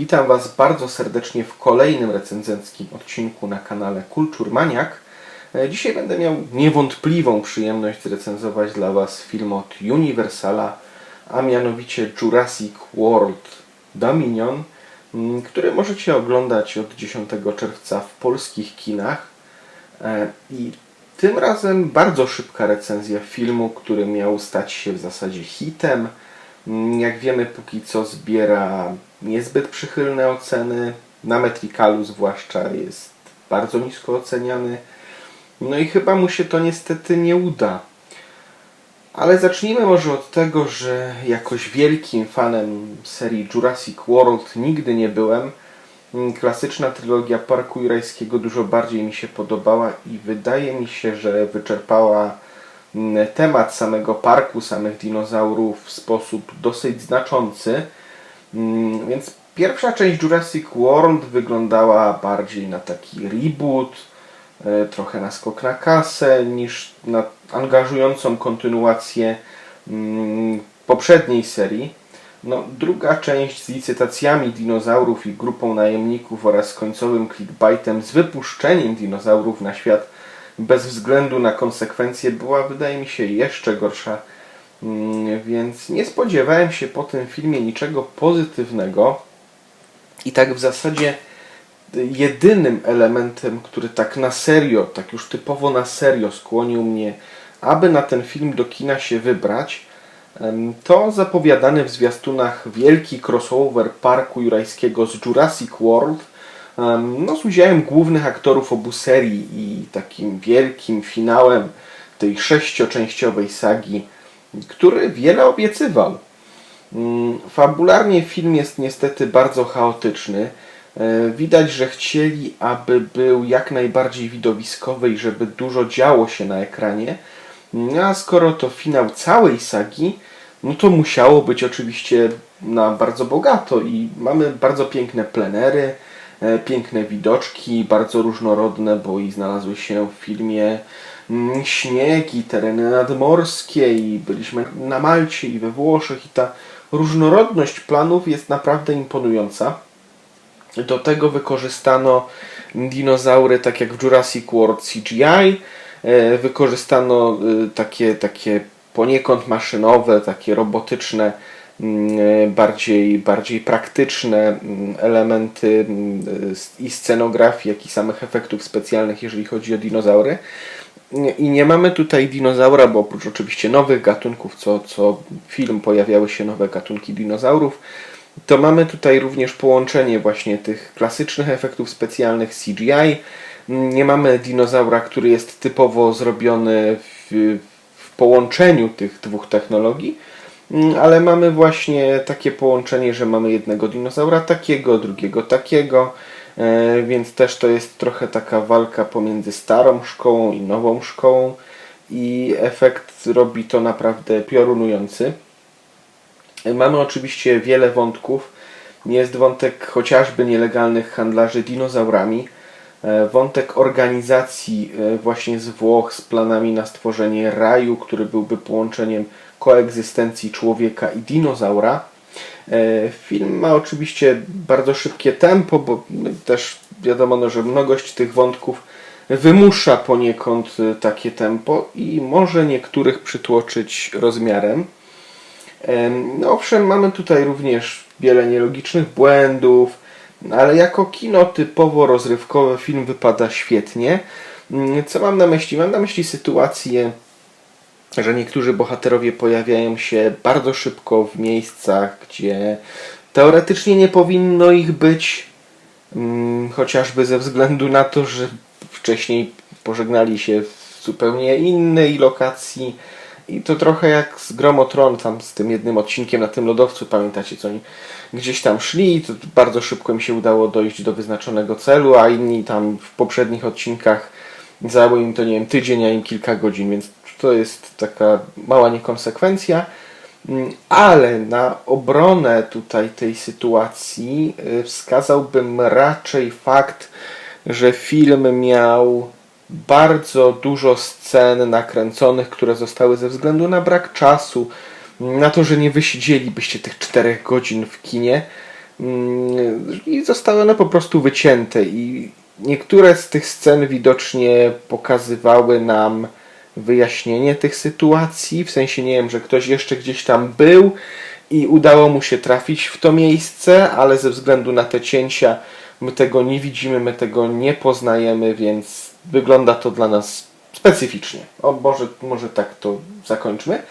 Witam Was bardzo serdecznie w kolejnym recenzenckim odcinku na kanale Kulturmaniak. E, Dzisiaj będę miał niewątpliwą przyjemność zrecenzować dla Was film od Universala, a mianowicie Jurassic World Dominion, m, który możecie oglądać od 10 czerwca w polskich kinach. E, I tym razem bardzo szybka recenzja filmu, który miał stać się w zasadzie hitem. Jak wiemy, póki co zbiera niezbyt przychylne oceny. Na Metricalu zwłaszcza jest bardzo nisko oceniany. No i chyba mu się to niestety nie uda. Ale zacznijmy może od tego, że jakoś wielkim fanem serii Jurassic World nigdy nie byłem. Klasyczna trylogia Parku Jurajskiego dużo bardziej mi się podobała i wydaje mi się, że wyczerpała temat samego parku, samych dinozaurów w sposób dosyć znaczący. Mm, Więc pierwsza część Jurassic World wyglądała bardziej na taki reboot, e, trochę na skok na kasę, niż na angażującą kontynuację mm, poprzedniej serii. No, druga część z licytacjami dinozaurów i grupą najemników oraz końcowym clickbaitem z wypuszczeniem dinozaurów na świat bez względu na konsekwencje była, wydaje mi się, jeszcze gorsza. Mm, Więc nie spodziewałem się po tym filmie niczego pozytywnego. I tak w zasadzie jedynym elementem, który tak na serio, tak już typowo na serio skłonił mnie, aby na ten film do kina się wybrać, to zapowiadany w zwiastunach wielki crossover Parku Jurajskiego z Jurassic World, no z udziałem głównych aktorów obu serii i takim wielkim finałem tej sześcioczęściowej sagi, który wiele obiecywał. Mm, Fabularnie film jest niestety bardzo chaotyczny. E, Widać, że chcieli, aby był jak najbardziej widowiskowy i żeby dużo działo się na ekranie. No a skoro to finał całej sagi, no to musiało być oczywiście na bardzo bogato i mamy bardzo piękne plenery, piękne widoczki, bardzo różnorodne, bo i znalazły się w filmie mm, śnieg i tereny nadmorskie i byliśmy na Malcie i we Włoszech i ta różnorodność planów jest naprawdę imponująca. Do tego wykorzystano dinozaury tak jak w Jurassic World CGI. e, Wykorzystano e, takie, takie poniekąd maszynowe, takie robotyczne, e, bardziej, bardziej praktyczne mm, elementy mm, e, i scenografii, jak i samych efektów specjalnych, jeżeli chodzi o dinozaury. I nie mamy tutaj dinozaura, bo oprócz oczywiście nowych gatunków, co, co film pojawiały się nowe gatunki dinozaurów, to mamy tutaj również połączenie właśnie tych klasycznych efektów specjalnych CGI. Nie mamy dinozaura, który jest typowo zrobiony w, w połączeniu tych dwóch technologii, Mm, ale mamy właśnie takie połączenie, że mamy jednego dinozaura takiego, drugiego takiego, e, więc też to jest trochę taka walka pomiędzy starą szkołą i nową szkołą i efekt robi to naprawdę piorunujący. Mamy oczywiście wiele wątków. Jest wątek chociażby nielegalnych handlarzy dinozaurami, e, wątek organizacji e, właśnie z Włoch z planami na stworzenie raju, który byłby połączeniem koegzystencji człowieka i dinozaura. E, Film ma oczywiście bardzo szybkie tempo, bo no, też wiadomo, no, że mnogość tych wątków wymusza poniekąd e, takie tempo i może niektórych przytłoczyć rozmiarem. Em, No owszem, mamy tutaj również wiele nielogicznych błędów, ale jako kino typowo rozrywkowe film wypada świetnie. Mm, Co mam na myśli? Mam na myśli sytuację, że niektórzy bohaterowie pojawiają się bardzo szybko w miejscach, gdzie teoretycznie nie powinno ich być, mm, chociażby ze względu na to, że wcześniej pożegnali się w zupełnie innej lokacji. I to trochę jak z Gromotron, tam z tym jednym odcinkiem na tym lodowcu, pamiętacie, co oni gdzieś tam szli i to bardzo szybko mi się udało dojść do wyznaczonego celu, a inni tam w poprzednich odcinkach zajęło im to, nie wiem, tydzień, a im kilka godzin, więc to jest taka mała niekonsekwencja. Mm, Ale na obronę tutaj tej sytuacji y, wskazałbym raczej fakt, że film miał bardzo dużo scen nakręconych, które zostały ze względu na brak czasu, na to, że nie wysiedzielibyście tych czterech godzin w kinie, Mm, I zostały one po prostu wycięte i niektóre z tych scen widocznie pokazywały nam wyjaśnienie tych sytuacji, w sensie nie wiem, że ktoś jeszcze gdzieś tam był i udało mu się trafić w to miejsce, ale ze względu na te cięcia my tego nie widzimy, my tego nie poznajemy, więc wygląda to dla nas specyficznie. O Boże, może tak to zakończmy.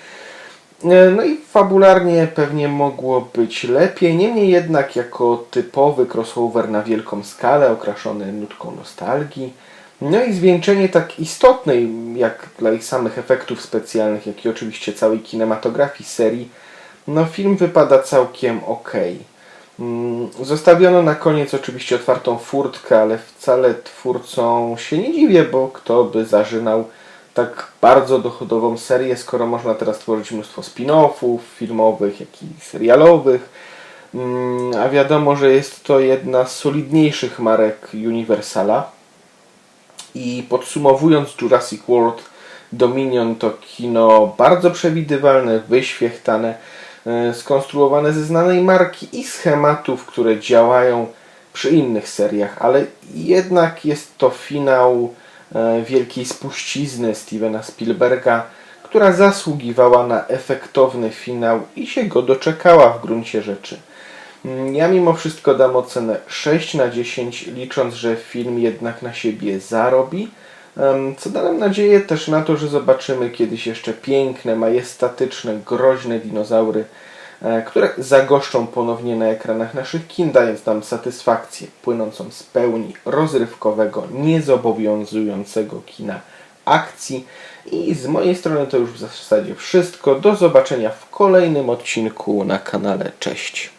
E, No i fabularnie pewnie mogło być lepiej, niemniej jednak jako typowy crossover na wielką skalę, okraszony nutką nostalgii, no i zwieńczenie tak istotnej, jak dla ich samych efektów specjalnych, jak i oczywiście całej kinematografii serii, no film wypada całkiem ok. Zostawiono na koniec oczywiście otwartą furtkę, ale wcale twórcom się nie dziwię, bo kto by zażynał tak bardzo dochodową serię, skoro można teraz tworzyć mnóstwo spin-offów filmowych, jak i serialowych. Mm, A wiadomo, że jest to jedna z solidniejszych marek Universala. I podsumowując Jurassic World Dominion to kino bardzo przewidywalne, wyświechtane, e, skonstruowane ze znanej marki i schematów, które działają przy innych seriach, ale jednak jest to finał e, wielkiej spuścizny Stevena Spielberga, która zasługiwała na efektowny finał i się go doczekała w gruncie rzeczy. Mm, Ja mimo wszystko dam ocenę 6 na 10, licząc, że film jednak na siebie zarobi. Co da nam nadzieję też na to, że zobaczymy kiedyś jeszcze piękne, majestatyczne, groźne dinozaury, e, które zagoszczą ponownie na ekranach naszych kin, dając nam satysfakcję płynącą z pełni rozrywkowego, niezobowiązującego kina akcji. I z mojej strony to już w zasadzie wszystko. Do zobaczenia w kolejnym odcinku na kanale. Cześć.